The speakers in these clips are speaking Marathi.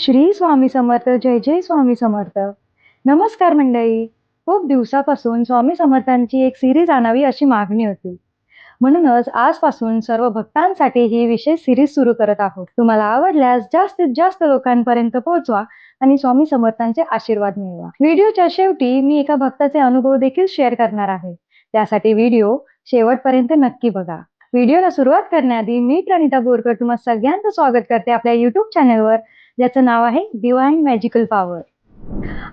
श्री स्वामी समर्थ जय जय स्वामी समर्थ. नमस्कार मंडळी. खूप दिवसापासून स्वामी समर्थांची एक सिरीज आणावी अशी मागणी होती. म्हणूनच आजपासून सर्व भक्तांसाठी ही विशेष सिरीज सुरू करत आहोत. तुम्हाला आवडल्यास जास्तीत जास्त लोकांपर्यंत पोहोचवा आणि स्वामी समर्थांचे आशीर्वाद मिळवा. व्हिडिओच्या शेवटी मी एका भक्ताचे अनुभव देखील शेअर करणार आहे. त्यासाठी व्हिडिओ शेवटपर्यंत नक्की बघा. व्हिडिओला सुरुवात करण्याआधी मी प्रणिता बोरकर तुम्हाला सगळ्यांचं स्वागत करते आपल्या युट्यूब चॅनलवर ज्याचं नाव आहे डिवाइन मॅजिकल पॉवर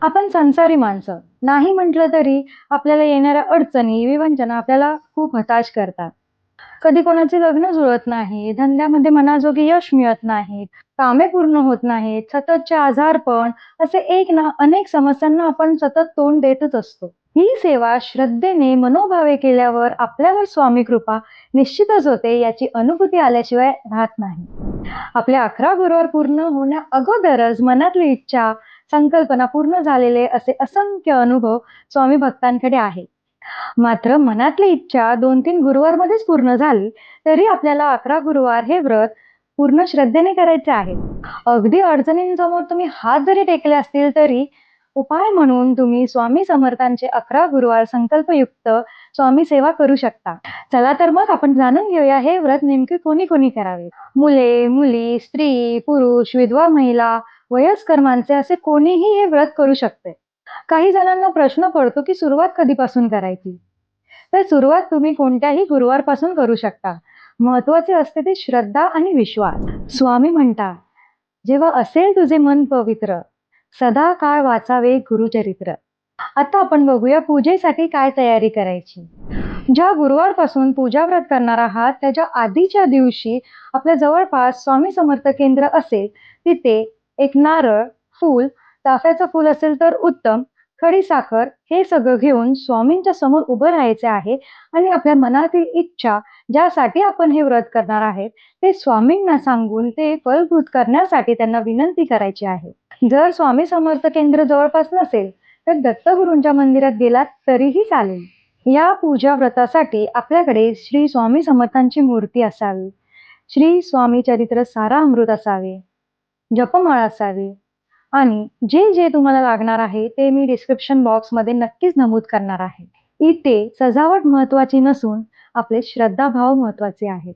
आपण संसारी माणसं नाही म्हटलं तरी आपल्याला येणाऱ्या अडचणी विवंचना आपल्याला खूप हताश करतात. कधी कोणाचे लग्न जुळत नाही धंद्यामध्ये मनाजोगे यश मिळत नाहीत कामे पूर्ण होत नाहीत सततचे आजारपण असे एक ना अनेक समस्यांना आपण सतत तोंड देतच असतो. ही सेवा श्रद्धेने मनोभावे केल्यावर आपल्यावर स्वामी कृपा निश्चितच होते याची अनुभूती आल्याशिवाय राहत नाही. आपल्या अकरा गुरुवार पूर्ण होण्या अगोदरच मनातली इच्छा संकल्पना पूर्ण झालेले असे असंख्य अनुभव स्वामी भक्तांकडे आहे मात्र मनातली इच्छा दोन तीन गुरुवारमध्येच पूर्ण झाली तरी आपल्याला अकरा गुरुवार हे व्रत पूर्ण श्रद्धेने करायचे आहे. अगदी अडचणींसमोर तुम्ही हात जरी टेकले असतील तरी उपाय म्हणून तुम्ही स्वामी समर्थांचे अकरा गुरुवार संकल्पयुक्त स्वामी सेवा करू शकता. चला तर मग आपण जाणून घेऊया हे व्रत नेमके कोणी कोणी करावे? मुले मुली स्त्री पुरुष विधवा महिला वयस्कर माणसे असे कोणीही हे व्रत करू शकते. काही जणांना प्रश्न पडतो की सुरुवात कधीपासून करायची? तर सुरुवात तुम्ही कोणत्याही गुरुवारपासून करू शकता. महत्त्वाचे असते ते श्रद्धा आणि विश्वास. स्वामी म्हणता जेव्हा असेल तुझे मन पवित्र सदा काळ वाचावे गुरुचरित्र. आता आपण बघूया पूजेसाठी काय तयारी करायची. ज्या गुरुवारपासून पूजा व्रत करणार आहात त्याच्या आधीच्या दिवशी आपल्या जवळपास स्वामी समर्थ केंद्र असेल तिथे एक नारळ फूल चाफ्याचं फूल असेल तर उत्तम खडी साखर हे सगळं घेऊन स्वामींच्या समोर उभं राहायचे आहे आणि आपल्या मनातील इच्छा ज्यासाठी आपण हे व्रत करणार आहेत ते स्वामींना सांगून ते फलभूत करण्यासाठी त्यांना विनंती करायची आहे. जर स्वामी समर्थ केंद्र जवळपास नसेल तर दत्तगुरूंच्या मंदिरात गेलात तरीही चालेल. या पूजा व्रतासाठी आपल्याकडे श्री स्वामी समर्थांची मूर्ती असावी. श्री स्वामी चरित्र सारा अमृत असावे जपमाळ असावी. आणि जे जे तुम्हाला लागणार आहे ते मी डिस्क्रिप्शन बॉक्समध्ये नक्कीच नमूद करणार आहे. इथे सजावट महत्वाची नसून आपले श्रद्धाभाव महत्त्वाचे आहेत.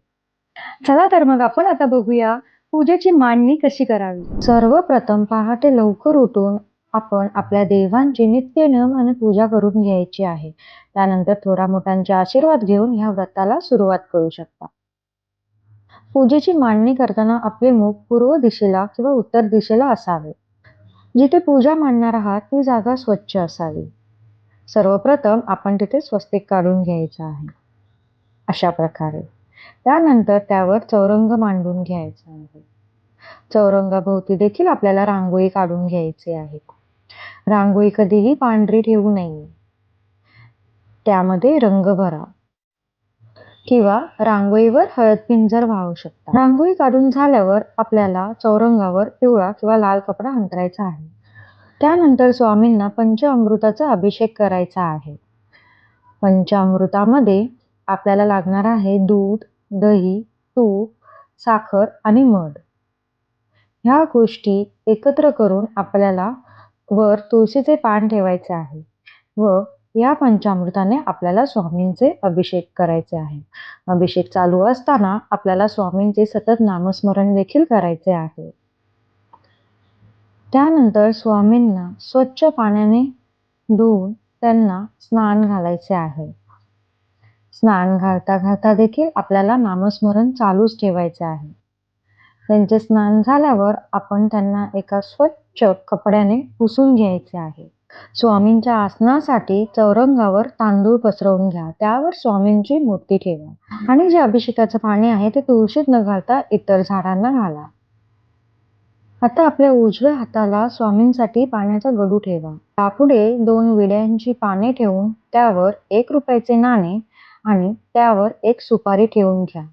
चला तर मग आपण आता बघूया पूजेची मांडणी कशी करावी? सर्वप्रथम पहाटे लवकर उठून आपण आपल्या देवांची नित्य नियम आणि पूजा करून घ्यायची आहे. त्यानंतर थोडा मोठ्यांचे आशीर्वाद घेऊन ह्या व्रताला सुरुवात करू शकता. पूजेची मांडणी करताना आपले मुख पूर्व दिशेला किंवा उत्तर दिशेला असावे. जिथे पूजा मांडणार आहात ती जागा स्वच्छ असावी. सर्वप्रथम आपण तिथे स्वस्तिक काढून घ्यायचं आहे. अशा प्रकारे. त्यानंतर त्यावर चौरंग मांडून घ्यायचा आहे. चौरंगाभोवती देखील आपल्याला रांगोळी काढून घ्यायची आहे. रांगोळी कधीही पांढरी ठेवू नये. त्यामध्ये रंग भरा. किंवा रांगोळीवर हळद पिंजर वाहू शकता. रांगोळी काढून झाल्यावर आपल्याला चौरंगावर पिवळा किंवा लाल कपडा अंतरायचा आहे. त्यानंतर स्वामींना पंचअमृताचा अभिषेक करायचा आहे. पंचामृतामध्ये आपल्याला लागणार आहे दूध दही तूप साखर आणि मध. ह्या गोष्टी एकत्र करून आपल्याला वर तुळशीचे पान ठेवायचे आहे व या पंचामृताने आपल्याला स्वामींचे अभिषेक करायचे आहे. अभिषेक चालू असताना आपल्याला स्वामींचे सतत नामस्मरण देखील करायचे आहे. त्यानंतर स्वामींना स्वच्छ पाण्याने धुवून त्यांना स्नान घालायचे आहे. स्नान घालता घालता देखील आपल्याला नामस्मरण चालूच ठेवायचे आहे. त्यांचे स्नान झाल्यावर आपण त्यांना एका स्वच्छ कपड्याने पुसून घ्यायचे आहे. स्वामींच्या आसनासाठी चौरंगावर तांदूळ पसरवून घ्या. त्यावर स्वामींची मूर्ती ठेवा. आणि जे अभिषेकाचं पाणी आहे ते तुळशीत न घालता इतर झाडांना घाला. आता आपल्या उजव्या हाताला स्वामींसाठी पाण्याचा गडू ठेवा. त्यापुढे दोन विड्यांची पाने ठेवून त्यावर एक रुपयाचे नाणे आणि त्यावर एक सुपारी ठेवून घ्या.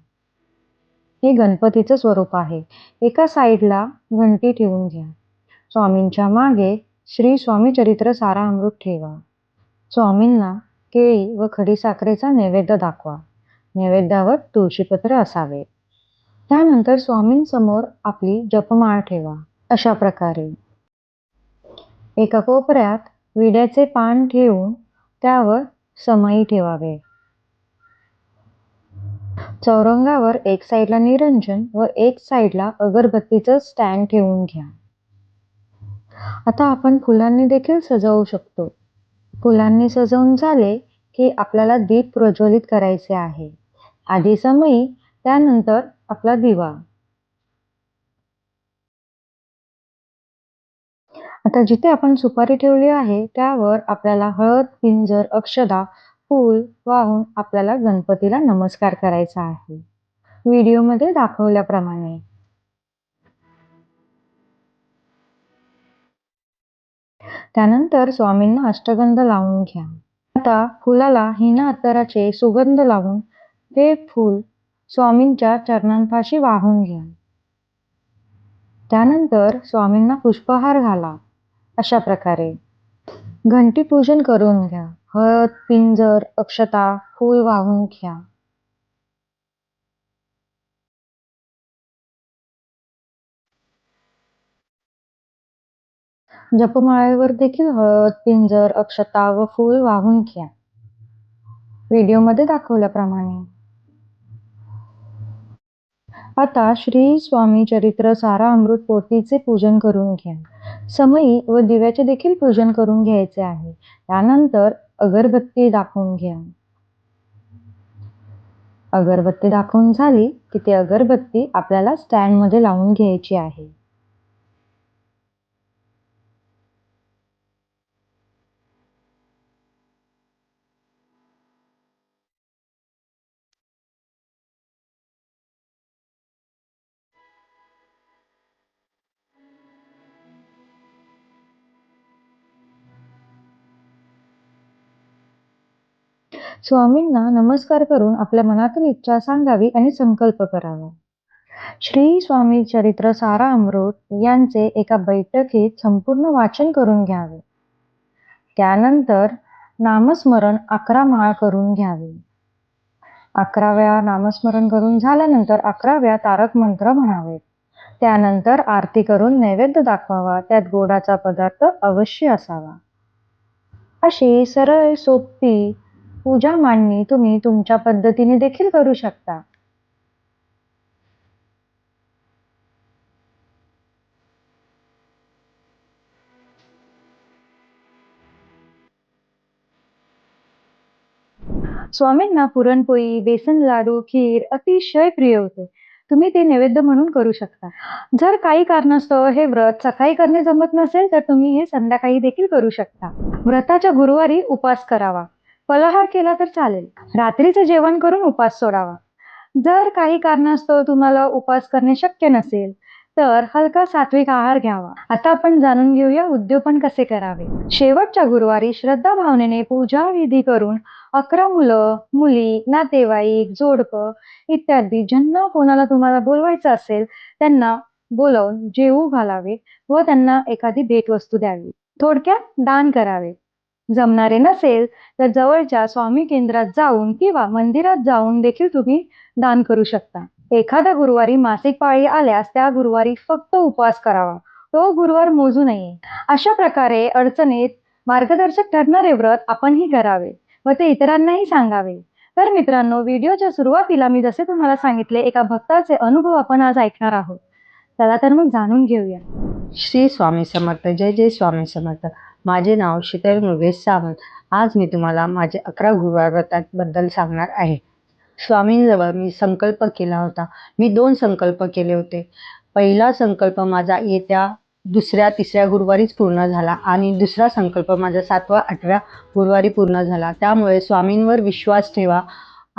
हे गणपतीचं स्वरूप आहे. एका साईडला घंटी ठेवून घ्या. स्वामींच्या मागे श्री स्वामी चरित्र सारा अमृत ठेवा. स्वामींना केळी व खडीसाखरेचा नैवेद्य दाखवा. नैवेद्यावर तुळशीपत्र असावे. त्यानंतर स्वामींसमोर आपली जपमाळ ठेवा. अशा प्रकारे. एका कोपऱ्यात विड्याचे पान ठेवून त्यावर समई ठेवावे. चौरंगावर एक साईडला निरंजन व एक साईडला अगरबत्तीचं स्टँड ठेवून घ्या. आता आपण फुलांनी देखील सजवू शकतो. फुलांनी सजवून झाले की आपल्याला दीप प्रज्वलित करायचे आहे. आधी समई त्यानंतर आपला दिवा. आता जिथे आपण सुपारी ठेवली आहे त्यावर आपल्याला हळद पिंजर अक्षदा फूल वाहून आपल्याला गणपतीला नमस्कार करायचा आहे. व्हिडिओमध्ये दाखवल्याप्रमाणे. त्यानंतर स्वामींना अष्टगंध लावून घ्या. आता फुलाला हिना अत्तराचे सुगंध लावून ते फूल स्वामींच्या चरणांपाशी वाहून घ्या. त्यानंतर स्वामींना पुष्पहार घाला. अशा प्रकारे. घंटी पूजन करून घ्या. हळद पिंजर अक्षता फूल वाहून घ्या. जपमाळेवर देखील हळद पिंजर अक्षता व फूल वाहून घ्या. व्हिडिओमध्ये दाखवल्याप्रमाणे. आता श्री स्वामी चरित्र सारा अमृत पोथीचे पूजन करून घ्या. समई व दिव्याचे देखील पूजन करून घ्यायचे आहे. त्यानंतर अगरबत्ती दाखवून घ्या. अगरबत्ती दाखवून झाली की ती अगरबत्ती आपल्याला स्टँडमध्ये लावून घ्यायची आहे. स्वामींना नमस्कार करून आपल्या मनातील इच्छा सांगावी आणि संकल्प करावा. श्री स्वामी चरित्र सारा अमृत यांचे एका बैठकीत संपूर्ण वाचन करून घ्यावे. त्यानंतर नामस्मरण अकरा माळ करून घ्यावे. अकरा वेळा नामस्मरण करून झाल्यानंतर अकरा वेळा तारक मंत्र म्हणावे. त्यानंतर आरती करून नैवेद्य दाखवावा. त्यात गोडाचा पदार्थ अवश्य असावा. अशी सरळ सोपी पूजा मांडणी तुम्ही तुमच्या पद्धतीने देखील करू शकता. स्वामींना पुरणपोळी बेसन लाडू खीर अतिशय प्रिय होते. तुम्ही ते नैवेद्य म्हणून करू शकता. जर काही कारणास्तव हे व्रत सकाळी करणे जमत नसेल तर तुम्ही हे संध्याकाळी देखील करू शकता. व्रताच्या गुरुवारी उपास करावा. फलाहार केला तर चालेल. रात्रीचं जेवण करून उपास सोडावा. जर काही कारणास्तव तुम्हाला उपास करणे शक्य नसेल तर हलका सात्विक आहार घ्यावा. आता आपण जाणून घेऊया उद्योपन कसे करावे. शेवटच्या गुरुवारी श्रद्धा भावनेने पूजा विधी करून अकरा मुलं मुली नातेवाईक जोडपं इत्यादी ज्यांना कोणाला तुम्हाला बोलवायचं असेल त्यांना बोलवून जेवू घालावे व त्यांना एखादी भेटवस्तू द्यावी. थोडक्यात दान करावे. जमणारे नसेल तर जवळच्या स्वामी केंद्रात जाऊन किंवा मंदिरात जाऊन देखील तुम्ही दान करू शकता. एखाद्या गुरुवारी मासिक पाळी आल्यास त्या गुरुवारी फक्त उपवास करावा. तो गुरुवार मोजू नये. अशा प्रकारे अडचणीत मार्गदर्शक ठरणारे व्रत आपणही करावे व ते इतरांनाही सांगावे. तर मित्रांनो व्हिडिओच्या सुरुवातीला मी जसे तुम्हाला सांगितले एका भक्ताचे अनुभव आपण आज ऐकणार आहोत. चला तर मग जाणून घेऊया. श्री स्वामी समर्थ जय जय स्वामी समर्थ. माझे नाव शीतल मुगेश सावंत. आज मी तुम्हाला माझे अकरा गुरुवार व्रताबद्दल सांगणार आहे. स्वामींजवळ मी संकल्प केला होता. मी दोन संकल्प केले होते. पहिला संकल्प माझा येत्या दुसऱ्या तिसऱ्या गुरुवारीच पूर्ण झाला आणि दुसरा संकल्प माझा सातवा आठव्या गुरुवारी पूर्ण झाला. त्यामुळे स्वामींवर विश्वास ठेवा.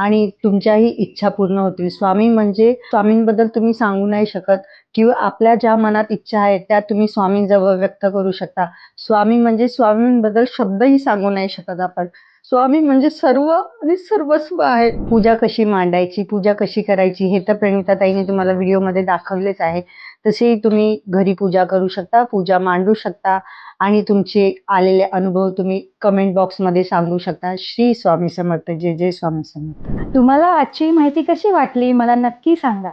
आणि तुमच्याही इच्छा पूर्ण होतील. स्वामी म्हणजे स्वामींबद्दल तुम्ही सांगू नाही शकत किंवा आपल्या ज्या मनात इच्छा आहे त्या तुम्ही स्वामींजवळ व्यक्त करू शकता. स्वामी म्हणजे स्वामींबद्दल शब्दही सांगू नाही शकत आपण. स्वामी म्हणजे सर्व आणि सर्वस्व आहे पूजा कशी मांडायची पूजा कशी करायची हे तर प्रणिताताईने तुम्हाला व्हिडिओमध्ये दाखवलेच आहे. तसेही तुम्ही घरी पूजा करू शकता पूजा मांडू शकता आणि तुमचे आलेले अनुभव तुम्ही कमेंट बॉक्समध्ये सांगू शकता. श्री स्वामी समर्थ जय जय स्वामी समर्थ. तुम्हाला आजची माहिती कशी वाटली मला नक्की सांगा.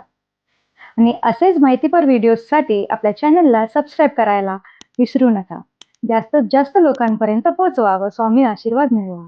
आणि असेच माहितीपर व्हिडिओजसाठी आपल्या चॅनलला सबस्क्राईब करायला विसरू नका. जास्तीत जास्त लोकांपर्यंत पोहोचवा व स्वामी आशीर्वाद मिळवा.